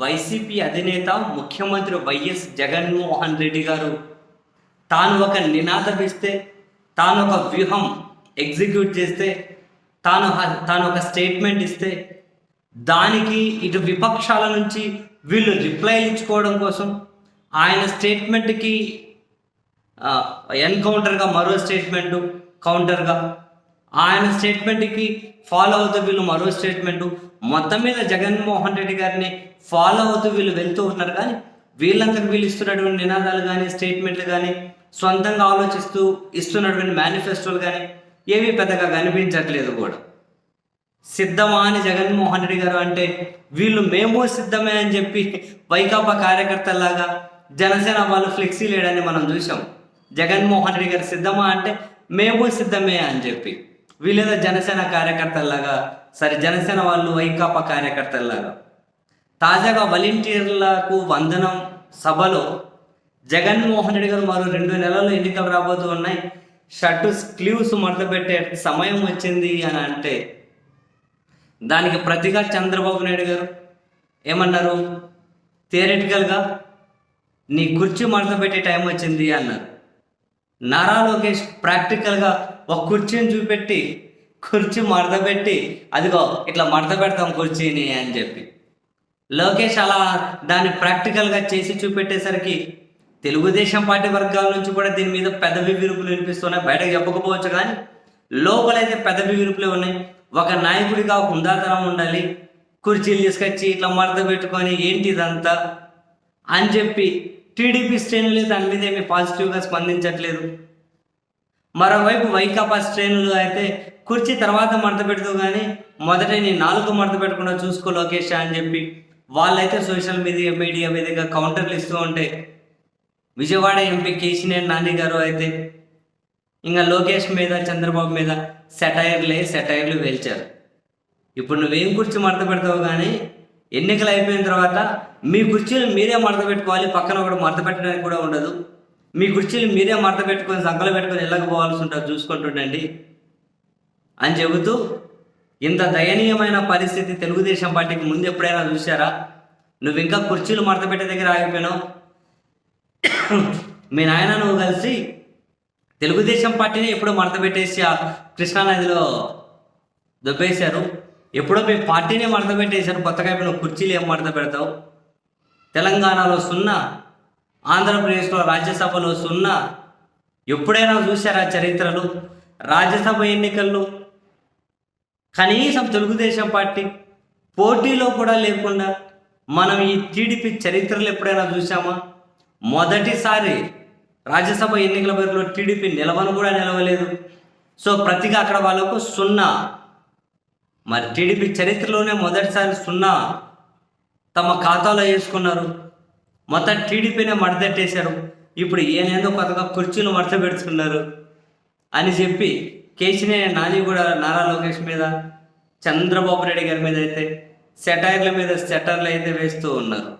YCP అధినేత ముఖ్యమంత్రి YS Jaganmohan Reddy గారు తాను ఒక నినాదం ఇస్తే తాను ఒక వ్యూహం ఎగ్జిక్యూట్ చేస్తే తాను తాను ఒక స్టేట్మెంట్ ఇస్తే దానికి ఇటు విపక్షాల నుంచి వీళ్ళు రిప్లై ఇచ్చుకోవడం కోసం ఆయన స్టేట్మెంట్కి ఎన్కౌంటర్గా మరో స్టేట్మెంటు కౌంటర్గా ఆయన స్టేట్మెంట్కి ఫాలో అవుతూ వీళ్ళు మరో స్టేట్మెంటు మొత్తం మీద జగన్మోహన్ రెడ్డి గారిని ఫాలో అవుతూ వీళ్ళు వెళ్తూ ఉన్నారు. కానీ వీళ్ళందరూ వీళ్ళు ఇస్తున్నటువంటి నినాదాలు కానీ స్టేట్మెంట్లు కానీ సొంతంగా ఆలోచిస్తూ ఇస్తున్నటువంటి మేనిఫెస్టోలు కానీ ఏమీ పెద్దగా కనిపించట్లేదు కూడా. సిద్ధమా అని జగన్మోహన్ రెడ్డి గారు అంటే వీళ్ళు మేము సిద్ధమే అని చెప్పి వైకాపా కార్యకర్తలాగా జనసేన వాళ్ళు ఫ్లెక్సీ లేడని మనం చూసాం జగన్మోహన్ రెడ్డి గారు సిద్ధమా అంటే మేము సిద్ధమే అని చెప్పి. వీళ్ళేదో జనసేన కార్యకర్తల్లాగా సరే జనసేన వాళ్ళు వైకాపా కార్యకర్తల్లాగా. తాజాగా వాలంటీర్లకు వందనం సభలో జగన్మోహన్ రెడ్డి గారు మరో రెండు నెలల్లో ఎన్నికలు రాబోతూ ఉన్నాయి. షర్టు స్లీవ్స్ మడత పెట్టే సమయం వచ్చింది అని అంటే దానికి ప్రతిగా చంద్రబాబు నాయుడు గారు ఏమన్నారు? థియరిటికల్గా నీ కుర్చీ మడత పెట్టే టైం వచ్చింది అన్నారు. నారా లోకేష్ ప్రాక్టికల్గా ఒక కుర్చీని చూపెట్టి కుర్చీ మడత పెట్టి అదిగో ఇట్లా మడత పెడతాం కుర్చీని అని చెప్పి. లోకేష్ అలా దాన్ని ప్రాక్టికల్గా చేసి చూపెట్టేసరికి తెలుగుదేశం పార్టీ వర్గాల నుంచి కూడా దీని మీద పెదవి విరుపులు వినిపిస్తున్నాయి. బయటకు చెప్పకపోవచ్చు కానీ లోపలైతే పెదవి విరుపులే ఉన్నాయి. ఒక నాయకుడిగా ఒక హుందాతనం ఉండాలి. కుర్చీలు తీసుకొచ్చి ఇట్లా మడత పెట్టుకొని ఏంటి ఇదంతా అని చెప్పి టీడీపీ శ్రేణులు దాని మీద ఏమి పాజిటివ్గా స్పందించట్లేదు. మరోవైపు వైకాపా శ్రేణులు అయితే కుర్చీ తర్వాత మడత పెడుతూ కానీ మొదట నీ నాలుగు మడత పెట్టకుండా చూసుకో లోకేష్ అని చెప్పి వాళ్ళైతే సోషల్ మీడియా మీడియా మీదుగా కౌంటర్లు ఇస్తూ ఉంటే విజయవాడ ఎంపీ కేశినేని నాని గారు అయితే ఇంకా లోకేష్ మీద చంద్రబాబు మీద సెటైర్లే సెటైర్లు వేల్చారు. ఇప్పుడు నువ్వేం కుర్చీ మడత పెడతావు కానీ ఎన్నికలు అయిపోయిన తర్వాత మీ కుర్చీలు మీరే మడత పెట్టుకోవాలి పక్కన ఒకటి మడత పెట్టడానికి కూడా ఉండదు. మీ కుర్చీలు మీరే మడత పెట్టుకొని సంకలు పెట్టుకొని వెళ్ళకపోవాల్సి ఉంటుంది చూసుకుంటుండండి. అని చెబుతూ ఇంత దయనీయమైన పరిస్థితి తెలుగుదేశం పార్టీకి ముందు ఎప్పుడైనా చూసారా నువ్వు ఇంకా కుర్చీలు మడత పెట్టే దగ్గర ఆగిపోయినావు. మీ నాయన నువ్వు కలిసి తెలుగుదేశం పార్టీని ఎప్పుడో మడత పెట్టేసి ఆ కృష్ణానదిలో దొబ్బేశారు. ఎప్పుడో మీ పార్టీని మడత పెట్టేశారు కొత్తగా ఇప్పుడు కుర్చీలు ఏం మడత పెడతావు తెలంగాణలో సున్నా ఆంధ్రప్రదేశ్లో రాజ్యసభలో సున్నా. ఎప్పుడైనా చూశారా చరిత్రలు? రాజ్యసభ ఎన్నికల్లో కనీసం తెలుగుదేశం పార్టీ పోటీలో కూడా లేకుండా మనం ఈ టీడీపీ చరిత్రలు ఎప్పుడైనా చూసామా మొదటిసారి రాజ్యసభ ఎన్నికల పేరులో టీడీపీ నిలవను కూడా నిలవలేదు. సో ప్రతిగా అక్కడ వాళ్ళకు సున్నా. మరి టీడీపీ చరిత్రలోనే మొదటిసారి సున్నా తమ ఖాతాలో వేసుకున్నారు. మొత్తం టీడీపీనే మడతెట్టేశారు. ఇప్పుడు ఏనేదో కొత్తగా కుర్చీలు మడత పెడుతున్నారు అని చెప్పి కేసీనే నాని కూడా నారా లోకేష్ మీద చంద్రబాబు రెడ్డి గారి మీద అయితే సెటైర్ల మీద సెటర్లు అయితే వేస్తూ ఉన్నారు.